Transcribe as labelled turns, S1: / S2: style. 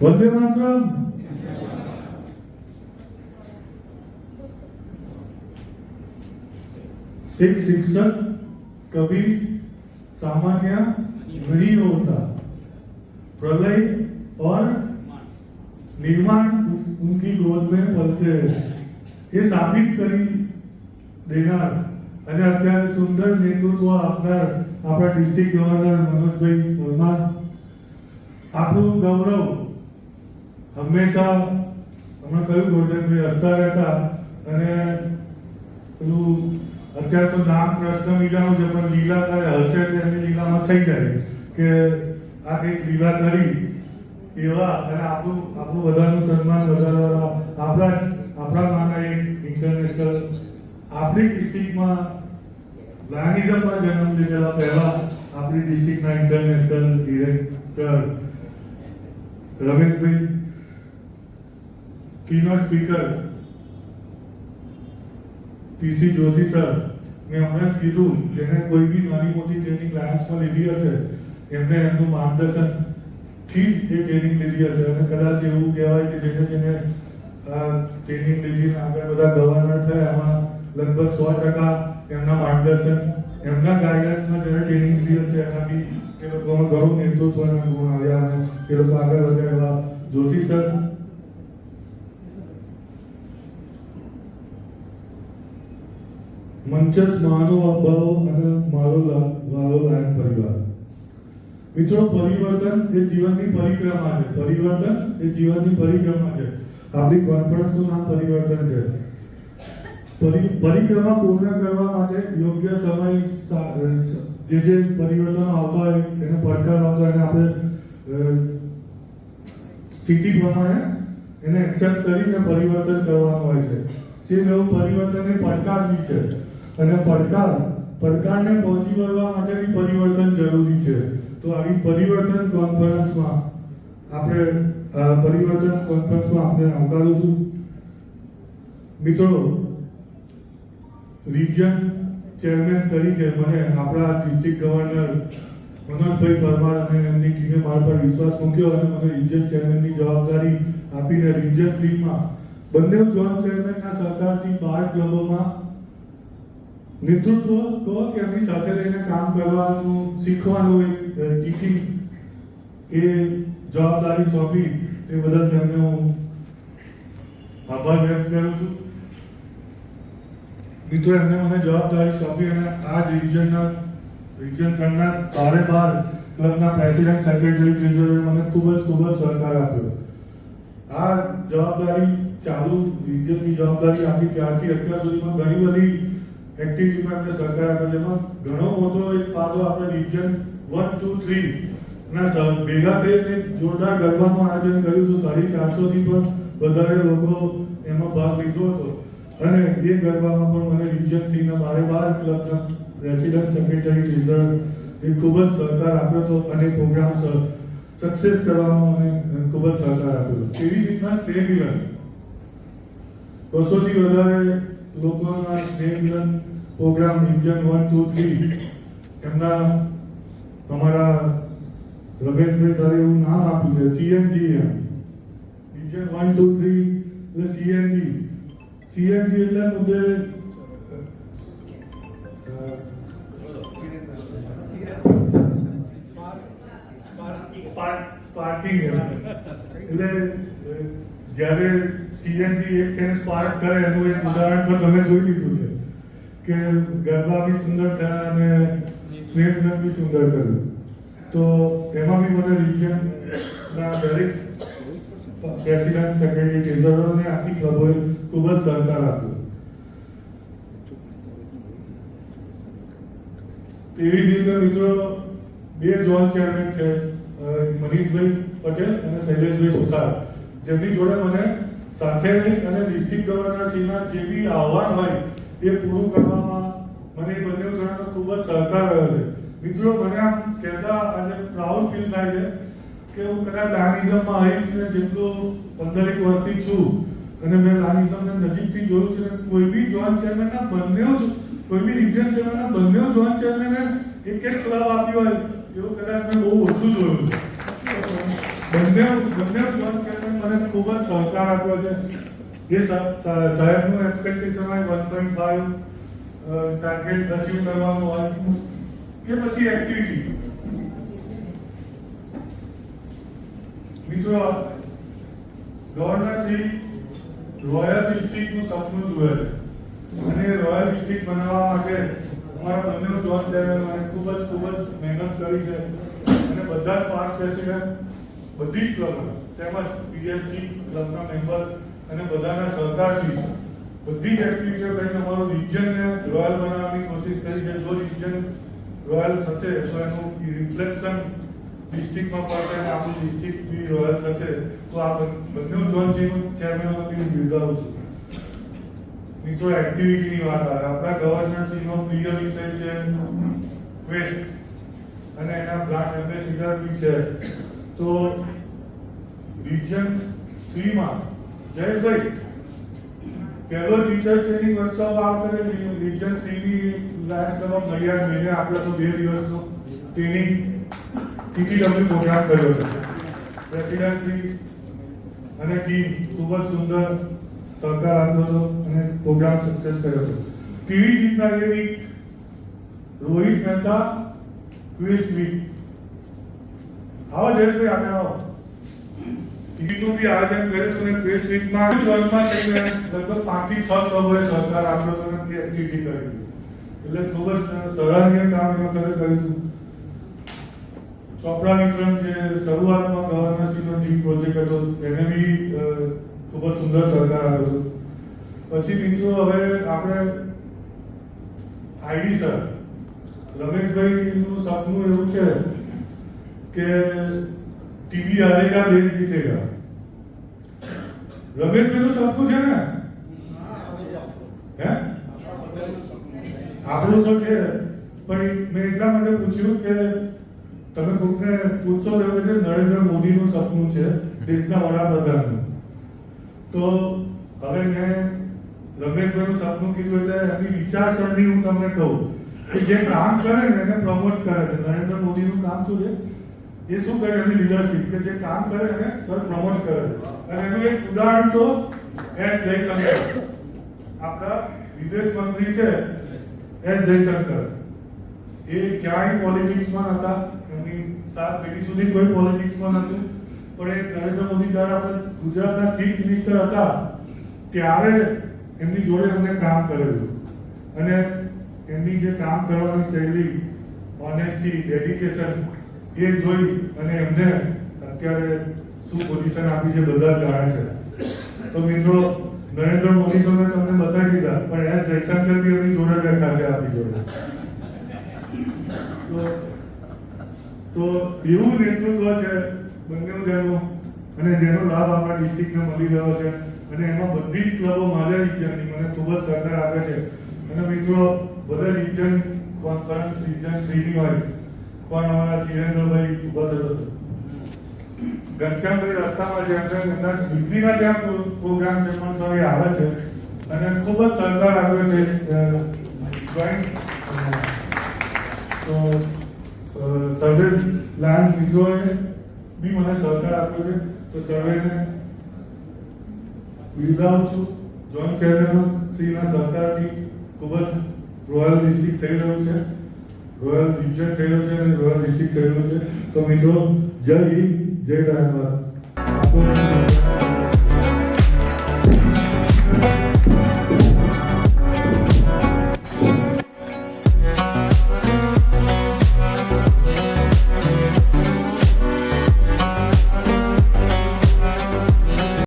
S1: વંદે માતરમ एक शिक्षक कभी सामान्य नहीं होता प्रलय और निर्माण उस- उनकी गोद में पलते हैं એ સાબિત કરી દેનાર અને અત્યારે સુંદર નેતૃત્વ આપનાર આપણા ડિસ્ટ્રિક્ટ ગવર્નર મનોજભાઈ પરમાર આપણું ગૌરવ હંમેશા હમણાં કહ્યું ગોરધનભાઈ હસતા રહેતા અને પેલું અત્યારે તો નામ પ્રશ્ન લીલાનું છે, પણ લીલા કરે હશે તો એમની લીલામાં થઈ જાય કે આ કંઈક લીલા કરી એવા અને આપણું આપણું બધાનું સન્માન વધારવા આપણા જ આપણામાંના એક ઇન્ટરનેશનલ આપણી ડિસ્ટ્રિક્ટમાં ઝાયનિઝમમાં જન્મ લીધેલા પહેલા આપણી ડિસ્ટ્રિક્ટના international director Rameshbhai keynote speaker PC Joshi sir મેં હમણાં જ કીધું જેને કોઈ બી નાની મોટી ટ્રેનિંગ લાયન્સમાં લીધી હશે, એમને એમનું માર્ગદર્શનથી જ એ ટ્રેનિંગ લીધી હશે. અને કદાચ એવું કહેવાય કે જેને જેને ટ્રેનિંગ લીધી આગળ બધા ગવર્નર થયા, એમાં લગભગ સો ટકા એમના માર્ગદર્શન, એમના ગાઈડન્સમાં જેને ટ્રેનિંગ લીધી હશે, એનાથી એ લોકોમાં ઘણું નેતૃત્વના ગુણ આવ્યા અને એ લોકો આગળ વધ્યા એવા. જોશી સર મંચસ મહાનુભાવો અને મારો મારો લાયક પરિવાર. મિત્રો, પરિવર્તન એ જીવનની પરિક્રમા છે. પરિવર્તન એ જીવનની પરિક્રમા છે. આપણી કોન્ફરન્સનું નામ પરિવર્તન છે. પરી, પરિક્રમા પૂર્ણ કરવા માટે યોગ્ય સમય જે જે પરિવર્તનો આવતા હોય, એને પડકાર આવતા એને આપણે સ્થિતિ પ્રમાણે એને એક્સેપ્ટ કરીને પરિવર્તન કરવાનું હોય છે. જે એવું પરિવર્તન એ પડકારની છે. અને પડકાર, પડકારને પહોંચી વળવા માટેની પરિવર્તન જરૂરી છે. તો આવી પરિવર્તન કોન્ફરન્સમાં આપણે પરિવર્તન કોન્ફરન્સમાં આપણે આવકારું છું. મિત્રો, રિજન ચેરમેન તરીકે મને આપણા ડિસ્ટ્રિક્ટ ગવર્નર મનોજભાઈ પરમાર અને એમની ટીમે મારા પર વિશ્વાસ મૂક્યો અને મને રિજન ચેરમેનની જવાબદારી આપીને રિજન થ્રીમાં બંને જોન ચેરમેનના સહકારથી બાર ક્લબોમાં નેતૃત્વ તો કે એમની સાથે રહીને કામ કરવાનું, શીખવાનું એક ટીચિંગ એ જવાબદારી સોંપી તે બદલ તેમને હું આભાર વ્યક્ત કરું છું. મિત્રો, એમને મને જવાબદારી સોંપી અને આ જ રિજનના રિજન ત્રણના બારે બાર ક્લબના પ્રેસિડેન્ટ સેક્રેટરી ટ્રેઝરે મને ખૂબ જ ખૂબ જ સહકાર આપ્યો. આ જવાબદારી ચાલુ રિજનની જવાબદારી આપી ત્યારથી અત્યાર સુધીમાં ઘણી બધી એક્ટિવિટીમાં એમને સહકાર આપ્યો એમાં ઘણો મોટો એક ફાળો આપણે રિજન વન ટુ થ્રી ના ભેગા થઈને જોરદાર ગરબાનું આયોજન કર્યું હતું. સાડી ચારસોથી પણ વધારે લોકો એમાં ભાગ લીધો હતો. અને એ ગરબામાં પણ મને રિજન થ્રીના બારે બાર ક્લબના પ્રેસિડન્ટ સેક્રેટરી ટ્રેઝર એ ખૂબ જ સહકાર આપ્યો હતો અને પ્રોગ્રામ સક્સેસ કરવામાં મને ખૂબ જ સહકાર આપ્યો એવી રીતના મિલન બસોથી વધારે લોકોના સ્નેહ મિલન program region one two three એમના અમારા રમેશભાઈ સરે એવું નામ આપ્યું છે સીએનજી એમ. રિજન વન ટુ થ્રી એટલે સીએનજી સીએનજી એટલે મુદ્દે અ, સ્પાર્ક- સ્પાર્કિંગ એમ. એટલે અ, જ્યારે સીએનજી એક છે સ્પાર્ક કરે, એનું એક ઉદાહરણ તો તમે જોઈ લીધું છે કે ગરબા બી સુંદર થયા અને સ્નેહમિલન બી સુંદર કર્યું. તો એમાં બી મને રિજિયનના દરેક પ્રેસિડેન્ટ સેક્રેટરી ટ્રેઝરરને આખી ક્લબોએ ખૂબ જ સહકાર આપ્યો. તેવી જ રીતે મિત્રો બે જોન ચેરમેન છે મનીષભાઈ પટેલ અને શૈલેષભાઈ સુથાર. જેમની જોડે મને સાથે અને ડિસ્ટ્રિક્ટ ગવર્નરશ્રીના જે બી આહવાન હોય, એ પૂરું કરવામાં મને બંને જણાનો ખૂબ જ સહકાર રહ્યો છે. મિત્રો, મને આમ કહેતા આજે પ્રાઉડ ફીલ થાય છે કે હું કદાચ દાનિઝમમાં આવીશ ને જેટલો પંદરેક વર્ષથી છું અને મેં દાનિઝમને નજીકથી જોયું છે કોઈ બી જોઈન્ટ ચેરમેનના બંને કોઈ બી રિજન ચેરમેનના બંને જોઈન્ટ ચેરમેને એક એક ક્લબ આપ્યો હોય, એવું કદાચ મેં બહુ ઓછું જોયું બંને ચેરમેન ખૂબ જ સહકાર આપ્યો છે. સા- સાહેબનું એક્સપેક્ટેશન હોય one point five target achieve કરવાનું હોય, કે પછી એક્ટિવિટી મિત્રો, ગવર્નરશ્રી રોયલ ડિસ્ટ્રિક્ટનું સપનું જુએ છે. અને રોયલ ડિસ્ટ્રિક્ટ બનાવવા માટે અમારા બંને જોન ચેરમેનોએ ખૂબ જ ખૂબ જ મહેનત કરી છે. અને બધા જ પાસ પ્રેસિડેન્ટ બધી જ ક્લબો, તેમજ પીએસજી ક્લબના મેમ્બર અને બધાના સહકારથી બધી જ એક્ટિવિટીઓ કરીને અમારું રિજનને રોયલ બનાવવાની કોશિશ કરી છે. જો રિજન રોયલ થશે, તો એનું રિફ્લેક્શન ડિસ્ટ્રિક્ટમાં પડશે અને આપણું ડિસ્ટ્રિક્ટ બી રોયલ થશે. તો આ બંને ઝોન ચેરમેન બી બિરદાવું છું. મિત્રો એક્ટિવિટીની વાત આવે. આપણા ગવર્નરશ્રીનો પ્રિય વિષય છે વેસ્ટ અને એના બ્રાન્ડ એમ્બેસિડર બી છે. તો રિજન થ્રીમાં જયેશભાઈ પહેલો ટીચર્સ ટ્રેનિંગ વર્કશોપ આ વખતે રિજન થ્રીની લાસ્ટ ક્લબ નડિયાદ મહિને આપણે તો બે દિવસનો ટ્રેનિંગ ટીટીડબ્લ્યુ પ્રોગ્રામ કર્યો છે. પ્રેસિડેન્ટ શ્રી અને ટીમ ખૂબ જ સુંદર સહકાર આપ્યો હતો અને પ્રોગ્રામ સક્સેસ કર્યો હતો. તેવી જ રીતના એ week Rohit Mehta quiz week આવો જયેશભાઈ આગળ આવો. ટીવીનું બી આયોજન કર્યું હતું અને ક્વિઝ વીકમાં લગભગ પાંચથી છ લોકોએ સહકાર આપ્યો હતો તે એટલે ખૂબ જ ચોપડા વિક્રમ જે શરૂઆતમાં ગવર્નરશ્રીનો એને બી ખૂબ સુંદર સહકાર આપ્યો પછી મિત્રો હવે આપણે આઈડી સર, રમેશભાઈનું સપનું એવું છે કે ટીવી હારેગા દેશ જીતેગા? રમેશભાઈનું સપનું છે ને? હે? આપણું તો છે. પણ મેં એટલા માટે પૂછ્યું કે તમે કોઈને પૂછશો એવું છે, નરેન્દ્ર મોદીનું સપનું છે, દેશના વડાપ્રધાનનું. તો હવે મેં રમેશભાઈનું સપનું કીધું એટલે એમની વિચારસરણી હું તમને કહું કે જે કામ કરે ને એને પ્રમોટ કરે છે. નરેન્દ્ર મોદીનું કામ શું છે? એ શું કરે? એમની લીડરશીપ કે જે કામ કરે એને સર પ્રમોટ કરે. અને એનું એક ઉદાહરણ તો એસ જયશંકર. આપણા વિદેશ મંત્રી છે એસ જયશંકર. એ ક્યાંય પોલિટિક્સમાં હતા એમની સાત પેઢી સુધી કોઈ પોલિટિક્સમાં નહોતું પણ એ નરેન્દ્ર મોદી જ્યારે આપણે ગુજરાતના ચીફ મિનિસ્ટર હતા, ત્યારે એમની જોડે અમને કામ કરેલું. અને એમની જે કામ કરવાની શૈલી ઓનેસ્ટી ડેડિકેશન એ જોઈ અને એમને અત્યારે શું પોઝિશન આપી છે બધા જાણે છે. તો મિત્રો, નરેન્દ્ર મોદી તો મેં તમને બતાવી દીધા, પણ એસ જયશંકર બી એમની જોડે બેઠા છે આપણી જોડે. તો એવું નેતૃત્વ છે બંને જેનું, અને જેનો લાભ આપણા ડિસ્ટ્રિક્ટને મળી રહ્યો છે. અને એમાં બધી જ ક્લબો મારા રિજનની મને ખૂબ જ સરકાર આપે છે. અને મિત્રો, બધા રિજન કોન્ફરન્સ રિજન થ્રીની હોય પણ અમારા ચિરેન્દ્રભાઈ ઊભા થતો ઘનશ્યામભાઈ રસ્તામાં જે અંદર એમના દીકરીના ત્યાં પ્રોગ્રામ સૌ આવે છે અને ખૂબ જ સહકાર આવ્યો છે તો સર્વે લાલ મિત્રોએ બી મને સહકાર આપ્યો છે. તો સર્વેને બિરદાવું છું. જોન ચેરમેન શ્રીના સહકારથી ખૂબ જ રોયલ ડિસ્ટ્રિક્ટ થઈ રહ્યું છે. રોયલ રિજન થયેલો છે અને રોયલ ડિસ્ટ્રિક્ટ થયેલો છે. તો મિત્રો, જય હિન્દ, જય આપકો